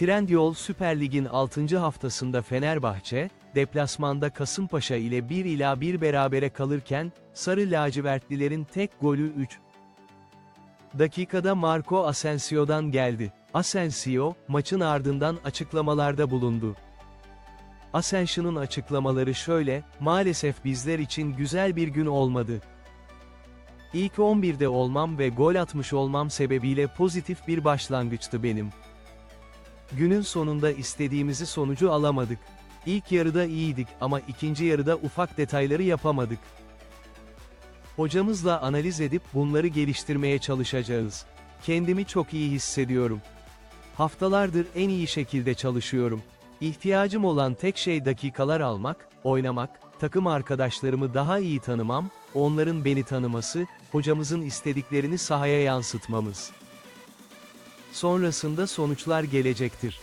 Trendyol Süper Lig'in 6. haftasında Fenerbahçe, deplasmanda Kasımpaşa ile 1 ila 1 berabere kalırken, Sarı lacivertlilerin tek golü 3. dakikada Marco Asensio'dan geldi. Asensio, maçın ardından açıklamalarda bulundu. Asensio'nun açıklamaları şöyle, maalesef bizler için güzel bir gün olmadı. İlk 11'de olmam ve gol atmış olmam sebebiyle pozitif bir başlangıçtı benim. Günün sonunda istediğimizi sonucu alamadık. İlk yarıda iyiydik ama ikinci yarıda ufak detayları yapamadık. Hocamızla analiz edip bunları geliştirmeye çalışacağız. Kendimi çok iyi hissediyorum. Haftalardır en iyi şekilde çalışıyorum. İhtiyacım olan tek şey dakikalar almak, oynamak, takım arkadaşlarımı daha iyi tanımam, onların beni tanıması, hocamızın istediklerini sahaya yansıtmamız. Sonrasında sonuçlar gelecektir.